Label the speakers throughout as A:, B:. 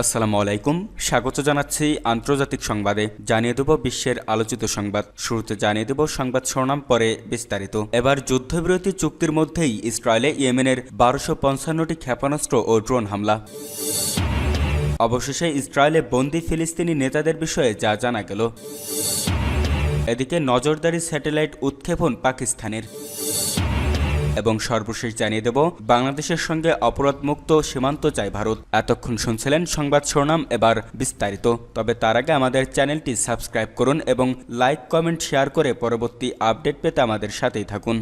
A: আসসালামু আলাইকুম। স্বাগত জানাচ্ছি আন্তর্জাতিক সংবাদে। জানিয়ে দেব বিশ্বের আলোচিত সংবাদ। শুরুতে জানিয়ে দেব সংবাদ শিরোনাম, পরে বিস্তারিত। এবার যুদ্ধবিরতি চুক্তির মধ্যেই ইসরায়েলে ইয়েমেনের বারোশো পঞ্চান্নটি ক্ষেপণাস্ত্র ও ড্রোন হামলা। অবশেষে ইসরায়েলে বন্দি ফিলিস্তিনি নেতাদের বিষয়ে যা জানা গেল। এদিকে নজরদারি স্যাটেলাইট উৎক্ষেপণ পাকিস্তানের। এবং সর্বশেষ জানিয়ে দেব, বাংলাদেশের সঙ্গে অপরাধমুক্ত সীমান্ত চাই ভারত। এতক্ষণ শুনছিলেন সংবাদ শিরোনাম, এবার বিস্তারিত। তবে তার আগে আমাদের চ্যানেলটি সাবস্ক্রাইব করুন এবং লাইক, কমেন্ট, শেয়ার করে পরবর্তী আপডেট পেতে আমাদের সাথেই থাকুন।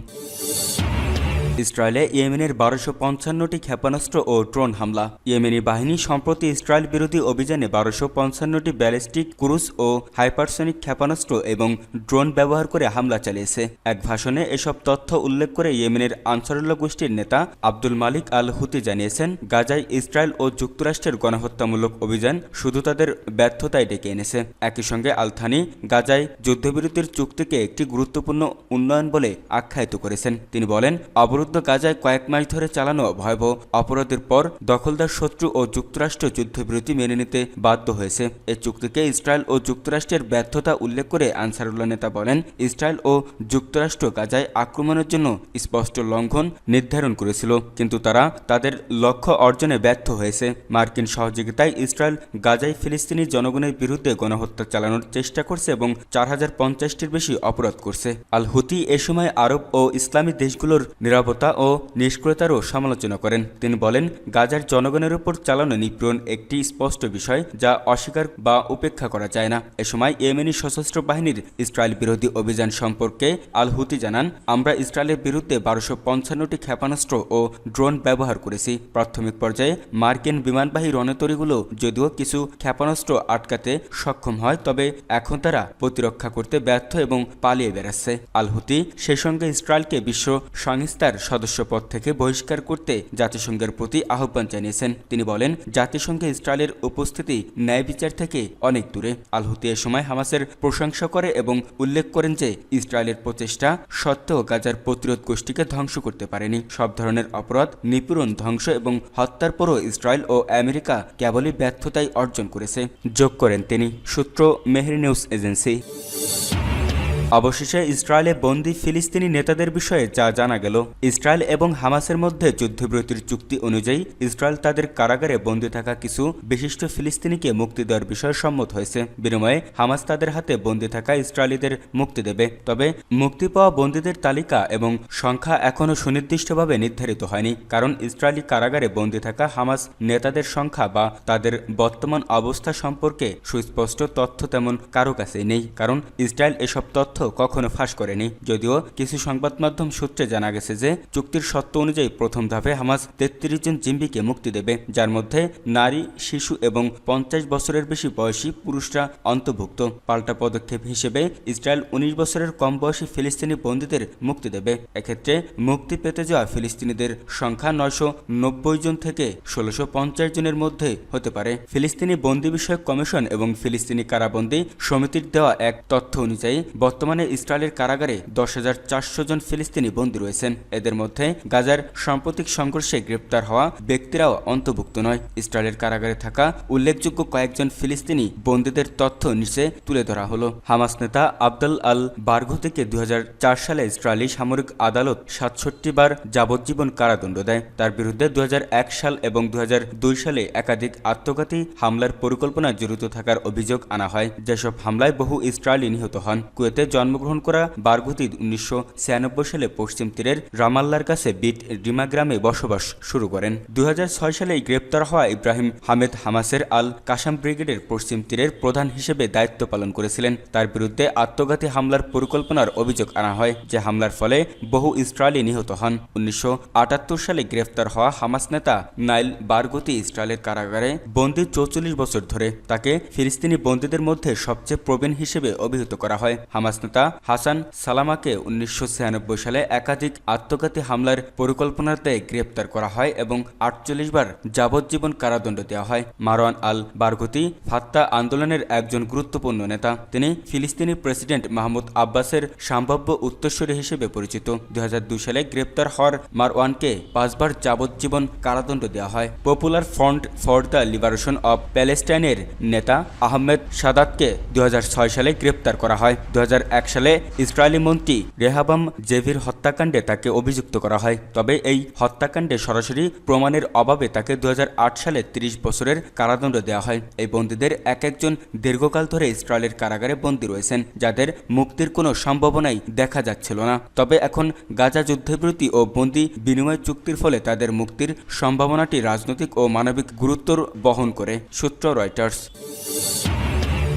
A: ইসরায়েলে ইয়েমেনের বারোশো পঞ্চান্নটি ক্ষেপণাস্ত্র ও ড্রোন হামলা। ইয়েমেনি বাহিনী সম্প্রতি ইসরায়েল বিরোধী অভিযানে বারোশো পঞ্চান্নটি ব্যালিস্টিক, ক্রুজ ও হাইপারসনিক ক্ষেপণাস্ত্র এবং ড্রোন ব্যবহার করে হামলা চালিয়েছে। এক ভাষণে এসব তথ্য উল্লেখ করে ইয়েমেনের আনসারুল্লাহ গোষ্ঠীর নেতা আব্দুল মালিক আল হুতি জানিয়েছেন, গাজায় ইসরায়েল ও যুক্তরাষ্ট্রের গণহত্যামূলক অভিযান শুধু তাদের ব্যর্থতায় ডেকে এনেছে। একই সঙ্গে আলথানি গাজায় যুদ্ধবিরতির চুক্তিকে একটি গুরুত্বপূর্ণ উন্নয়ন বলে আখ্যায়িত করেছেন। তিনি বলেন, অবরোধ অবরুদ্ধ গাজায় কয়েক মাস ধরে চালানো ভয়াবহ অপরাধের পর দখলদার শত্রু ও যুক্তরাষ্ট্র যুদ্ধবিরতি মেনে নিতে বাধ্য হয়েছে। এ চুক্তিকে ইসরায়েল ও যুক্তরাষ্ট্রের ব্যর্থতা উল্লেখ করে আনসারুল্লাহ নেতা বলেন, ইসরায়েল ও যুক্তরাষ্ট্র গাজায় আক্রমণের জন্য স্পষ্ট লঙ্ঘন নির্ধারণ করেছিল, কিন্তু তারা তাদের লক্ষ্য অর্জনে ব্যর্থ হয়েছে। মার্কিন সহযোগিতায় ইসরায়েল গাজায় ফিলিস্তিনি জনগণের বিরুদ্ধে গণহত্যা চালানোর চেষ্টা করছে এবং চার হাজার বেশি অপরাধ করছে। আল হুতি এ সময় আরব ও ইসলামী দেশগুলোর নিরাপত্তা ও নিষ্ক্রিয়তারও সমালোচনা করেন। তিনি বলেন, গাজার জনগণের উপর চালানো নিপীড়ন একটি স্পষ্ট বিষয় যা অস্বীকার বা উপেক্ষা করা যায় না। এ সময় ইয়েমেনি সশস্ত্র বাহিনীর ইসরায়েল বিরোধী অভিযান সম্পর্কে আল হুতি জানান, আমরা ইসরায়েলের বিরুদ্ধে বারোশো পঞ্চান্নটি ক্ষেপণাস্ত্র ও ড্রোন ব্যবহার করেছি। প্রাথমিক পর্যায়ে মার্কিন বিমানবাহী রণতরীগুলো যদিও কিছু ক্ষেপণাস্ত্র আটকাতে সক্ষম হয়, তবে এখন তারা প্রতিরক্ষা করতে ব্যর্থ এবং পালিয়ে বেড়াচ্ছে। আল হুতি সে সঙ্গে ইসরায়েলকে বিশ্ব সংস্থার সদস্যপদ থেকে বহিষ্কার করতে জাতিসংঘের প্রতি আহ্বান জানিয়েছেন। তিনি বলেন, জাতিসংঘে ইসরায়েলের উপস্থিতি ন্যায় বিচার থেকে অনেক দূরে। আলহুতি এ সময় হামাসের প্রশংসা করে এবং উল্লেখ করেন যে, ইসরায়েলের প্রচেষ্টা সত্ত্বেও গাজার প্রতিরোধ গোষ্ঠীকে ধ্বংস করতে পারেনি। সব ধরনের অপরাধ, নিপীড়ন, ধ্বংস এবং হত্যার পরও ইসরায়েল ও আমেরিকা কেবলই ব্যর্থতাই অর্জন করেছে। যোগ করেন তিনি। সূত্র মেহের নিউজ এজেন্সি। অবশেষে ইসরায়েলে বন্দি ফিলিস্তিনি নেতাদের বিষয়ে যা জানা গেল, ইসরায়েল এবং হামাসের মধ্যে যুদ্ধবিরতির চুক্তি অনুযায়ী ইসরায়েল তাদের কারাগারে বন্দি থাকা কিছু বিশিষ্ট ফিলিস্তিনিকে মুক্তি দেওয়ার বিষয়ে সম্মত হয়েছে। বিনিময়ে হামাস তাদের হাতে বন্দি থাকা ইসরায়েলিদের মুক্তি দেবে। তবে মুক্তি পাওয়া বন্দীদের তালিকা এবং সংখ্যা এখনও সুনির্দিষ্টভাবে নির্ধারিত হয়নি, কারণ ইসরায়েলি কারাগারে বন্দি থাকা হামাস নেতাদের সংখ্যা বা তাদের বর্তমান অবস্থা সম্পর্কে সুস্পষ্ট তথ্য তেমন কারও কাছে নেই, কারণ ইসরায়েল এসব তথ্য কখনো ফাঁস করেনি। যদিও কিছু সংবাদ মাধ্যম সূত্রে জানা গেছে যে, চুক্তির সত্য অনুযায়ী প্রথম ধাপে হামাস তেত্রিশ জন জিম্বিকে মুক্তি দেবে, যার মধ্যে নারী, শিশু এবং পঞ্চাশ বছরের বেশি বয়সী পুরুষরা অন্তর্ভুক্ত। পাল্টা পদক্ষেপ হিসেবে ইসরায়েল উনিশ বছরের কম বয়সী ফিলিস্তিনি বন্দীদের মুক্তি দেবে। এক্ষেত্রে মুক্তি পেতে যাওয়া ফিলিস্তিনিদের সংখ্যা নয়শো নব্বই জন থেকে ষোলোশো পঞ্চাশ জনের মধ্যে হতে পারে। ফিলিস্তিনি বন্দি বিষয়ক কমিশন এবং ফিলিস্তিনি কারাবন্দী সমিতির দেওয়া এক তথ্য অনুযায়ী, বর্তমান বর্তমানে ইসরায়েলের কারাগারে দশ হাজার চারশো জন ফিলিস্তিনি বন্দী রয়েছেন। এদের মধ্যে গাজার সাম্প্রতিক সংঘর্ষে গ্রেপ্তার হওয়া ব্যক্তিরাও অন্তর্ভুক্ত নয়। ইসরায়েলের কারাগারে থাকা উল্লেখযোগ্য কয়েকজন ফিলিস্তিনি বন্দীদের তথ্য নিচে তুলে ধরা হলো। হামাস নেতা আবদুল আল বার্গো থেকে দু সালে ইসরায়েলি সামরিক আদালত সাতষট্টি বার যাবজ্জীবন কারাদণ্ড দেয়। তার বিরুদ্ধে দু হাজার এক সাল এবং দু হাজার দুই সালে একাধিক আত্মঘাতী হামলার পরিকল্পনা জড়িত থাকার অভিযোগ আনা হয়। যেসব হামলায় বহু ইসরায়েলি নিহত হন। কুয়েতে জন্মগ্রহণ করা বারগুতি উনিশশো সালে পশ্চিম তীরের রামাল্লার কাছে বিট ডিমা গ্রামে বসবাস শুরু করেন। দুই হাজার ছয় সালে গ্রেপ্তার হওয়া ইব্রাহিম হামেদ হামাসের আল কাসাম ব্রিগেডের পশ্চিম তীরের প্রধান হিসেবে দায়িত্ব পালন করেছিলেন। তার বিরুদ্ধে আত্মঘাতী হামলার পরিকল্পনার অভিযোগ আনা হয়, যে হামলার ফলে বহু ইসরায়েলি নিহত হন। উনিশশো আটাত্তর সালে গ্রেফতার হওয়া হামাস নেতা নাইল বারগতি ইসরায়েলের কারাগারে বন্দী চৌচল্লিশ বছর ধরে। তাকে ফিলিস্তিনি বন্দীদের মধ্যে সবচেয়ে প্রবীণ হিসেবে অভিহিত করা হয়। হামাস নেতা হাসান সালামাকে উনিশশো ছিয়ানব্বই সালে একাধিক আত্মঘাতী হামলার পরিকল্পনাতে গ্রেপ্তার করা হয় এবং আটচল্লিশ বার যাবজ্জীবন কারাদণ্ড দেওয়া হয়। মারওয়ান আল বারগুতি ফাত্তা আন্দোলনের একজন গুরুত্বপূর্ণ নেতা। তিনি ফিলিস্তিনি প্রেসিডেন্ট মাহমুদ আব্বাসের সম্ভাব্য উত্তরসূরি হিসেবে পরিচিত। দু হাজার দুই সালে গ্রেপ্তার হওয়ার মারওয়ানকে পাঁচবার যাবজ্জীবন কারাদণ্ড দেওয়া হয়। Popular front for the liberation of প্যালেস্টাইনের নেতা আহমেদ সাদাতকে দুই হাজার ছয় সালে গ্রেপ্তার করা হয়। দু হাজার সালে ইসরায়েলি মন্ত্রী রেহাবাম জেভির হত্যাকাণ্ডে তাকে অভিযুক্ত করা হয়। তবে এই হত্যাকাণ্ডে সরাসরি প্রমাণের অভাবে তাকে দু হাজার আট সালে ৩০ বছরের কারাদণ্ড দেওয়া হয়। এই বন্দীদের এক একজন দীর্ঘকাল ধরে ইসরায়েলের কারাগারে বন্দী রয়েছেন, যাদের মুক্তির কোনো সম্ভাবনাই দেখা যাচ্ছিল না। তবে এখন গাজা যুদ্ধবিরতি ও বন্দি বিনিময় চুক্তির ফলে তাদের মুক্তির সম্ভাবনাটি রাজনৈতিক ও মানবিক গুরুত্বর বহন করে, সূত্র রয়টার্স।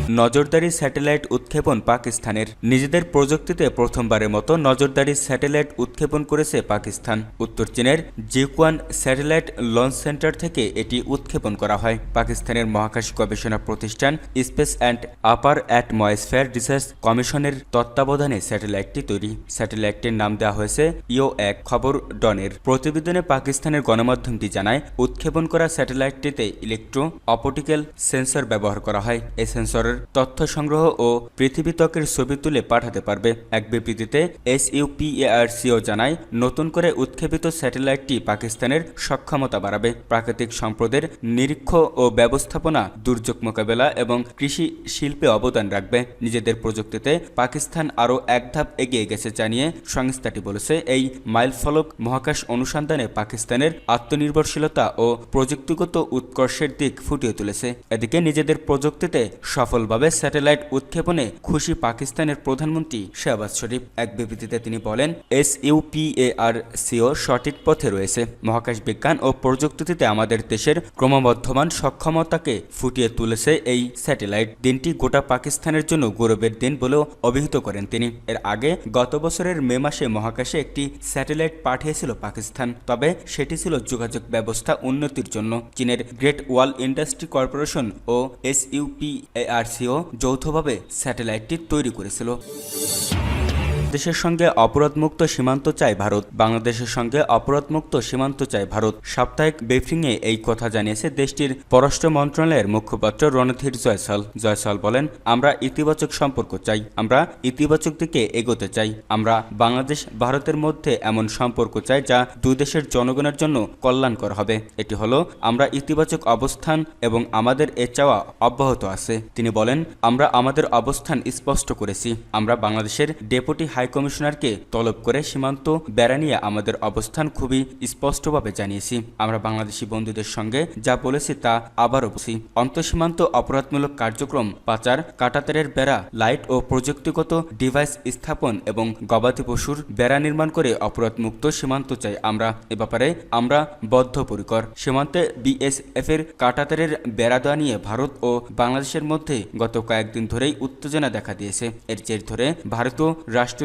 A: নজরদারি স্যাটেলাইট উৎক্ষেপণ পাকিস্তানের। নিজেদের প্রযুক্তিতে প্রথমবারের মতো নজরদারি স্যাটেলাইট উৎক্ষেপণ করেছে পাকিস্তান। উত্তর চীনের জিকুয়ান স্যাটেলাইট লঞ্চ সেন্টার থেকে এটি উৎক্ষেপণ করা হয়। পাকিস্তানের মহাকাশ গবেষণা প্রতিষ্ঠান space and upper atmosphere research কমিশনের তত্ত্বাবধানে স্যাটেলাইটটি তৈরি। স্যাটেলাইটটির নাম দেওয়া হয়েছে ইও এক খবর ডনের। প্রতিবেদনে পাকিস্তানের গণমাধ্যমটি জানায়, উৎক্ষেপণ করা স্যাটেলাইটটিতে ইলেকট্রো অপটিক্যাল সেন্সর ব্যবহার করা হয়। এই সেন্সরের তথ্য সংগ্রহ ও পৃথিবী ত্বকের ছবি তুলে পাঠাতে পারবে। এক বিবৃতিতে এসইউপিএআরসিও জানায়, নতুন করে উৎক্ষেপিত স্যাটেলাইটটি পাকিস্তানের সক্ষমতা বাড়াবে। প্রাকৃতিক সম্পদের নিরীক্ষ ও ব্যবস্থাপনা, দুর্যোগ মোকাবেলা এবং কৃষি শিল্পে অবদান রাখবে। নিজেদের প্রযুক্তিতে পাকিস্তান আরও এক ধাপ এগিয়ে গেছে জানিয়ে সংস্থাটি বলেছে। এই মাইলফলক মহাকাশ অনুসন্ধানে পাকিস্তানের আত্মনির্ভরশীলতা ও প্রযুক্তিগত উৎকর্ষের দিক ফুটিয়ে তুলেছে। এদিকে নিজেদের প্রযুক্তিতে সফলভাবে স্যাটেলাইট উৎক্ষেপণে খুশি পাকিস্তানের প্রধানমন্ত্রী শেহবাজ শরীফ। এক বিবৃতিতে তিনি বলেন এস ইউপিএআর সিও সঠিক পথে রয়েছে। মহাকাশ বিজ্ঞান ও প্রযুক্তিতে আমাদের দেশের ক্রমবর্ধমান সক্ষমতাকে ফুটিয়ে তুলেছে এই স্যাটেলাইট। দিনটি গোটা পাকিস্তানের জন্য গৌরবের দিন বলেও অভিহিত করেন তিনি। এর আগে গত বছরের মে মাসে মহাকাশে একটি স্যাটেলাইট পাঠিয়েছিল পাকিস্তান, তবে সেটি ছিল যোগাযোগ ব্যবস্থা উন্নতির জন্য। চীনের গ্রেট ওয়াল ইন্ডাস্ট্রি কর্পোরেশন ও এস ইউপিএআরসিও যৌথভাবে স্যাটেলাইটটি তৈরি করেছিল। দেশের সঙ্গে অপরাধমুক্ত সীমান্ত চায় ভারত। বাংলাদেশের সঙ্গে অপরাধমুক্ত সীমান্ত চায় ভারত। সাপ্তাহিক ব্রিফিংয়ে এই কথা জানিয়েছে দেশটির পররাষ্ট্র মন্ত্রণালয়ের মুখপাত্র রণধীর জয়সাল জয়সাল বলেন, আমরা ইতিবাচক সম্পর্ক চাই। আমরা ইতিবাচক দিকে এগোতে চাই। আমরা বাংলাদেশ, ভারতের মধ্যে এমন সম্পর্ক চাই যা দুই দেশের জনগণের জন্য কল্যাণকর হবে। এটি হলো, আমরা ইতিবাচক অবস্থান এবং আমাদের এ চাওয়া অব্যাহত আছে। তিনি বলেন, আমরা আমাদের অবস্থান স্পষ্ট করেছি। আমরা বাংলাদেশের ডেপুটি হাই কমিশনারকে তলব করে সীমান্ত বেড়া নিয়ে আমাদের অবস্থান খুবই স্পষ্টভাবে জানিয়েছি। আমরা বাংলাদেশি বন্ধুদের সঙ্গে যা বলেছি তা আবারও বলছি। অন্তঃসীমান্ত অপরাধমূলক কার্যক্রম, পাচার, কাটাতারের বেড়া, লাইট ও প্রযুক্তিগত ডিভাইস স্থাপন এবং গবাদি পশুর বেড়া নির্মাণ করে অপরাধমুক্ত সীমান্ত চাই আমরা। এ ব্যাপারে আমরা বদ্ধপরিকর। সীমান্তে বিএসএফ এর কাটাতারের বেড়া দেওয়া নিয়ে ভারত ও বাংলাদেশের মধ্যে গত কয়েকদিন ধরেই উত্তেজনা দেখা দিয়েছে। এর জের ধরে ভারতীয়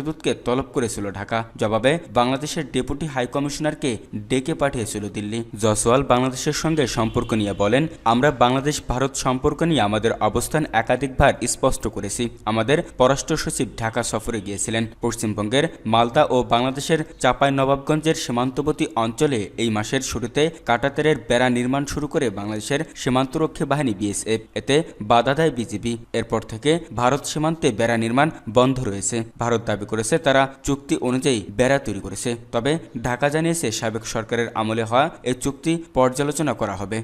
A: রাষ্ট্রদূতকে তলব করেছিল ঢাকা। জবাবে বাংলাদেশের ডেপুটি হাই কমিশনারকে ডেকে পাঠিয়েছিল দিল্লি। জসওয়াল বাংলাদেশের সঙ্গে সম্পর্ক নিয়ে বলেন, আমরা বাংলাদেশ ভারত সম্পর্ক নিয়ে আমাদের অবস্থান একাধিকবার স্পষ্ট করেছি। আমাদের পররাষ্ট্র সচিব ঢাকা সফরে গিয়েছিলেন। পশ্চিমবঙ্গের মালদা ও বাংলাদেশের চাপাই নবাবগঞ্জের সীমান্তবর্তী অঞ্চলে এই মাসের শুরুতে কাটাতারের বেড়া নির্মাণ শুরু করে বাংলাদেশের সীমান্তরক্ষী বাহিনী বিএসএফ। এতে বাধা দেয় বিজিবি। এরপর থেকে ভারত সীমান্তে বেড়া নির্মাণ বন্ধ রয়েছে। ভারত দাবি করেছে, তারা চুক্তি অনুযায়ী বেড়া তৈরি করেছে। তবে ঢাকা জানিয়েছে, সাবেক সরকারের আমলে হওয়া এই চুক্তি পর্যালোচনা করা হবে।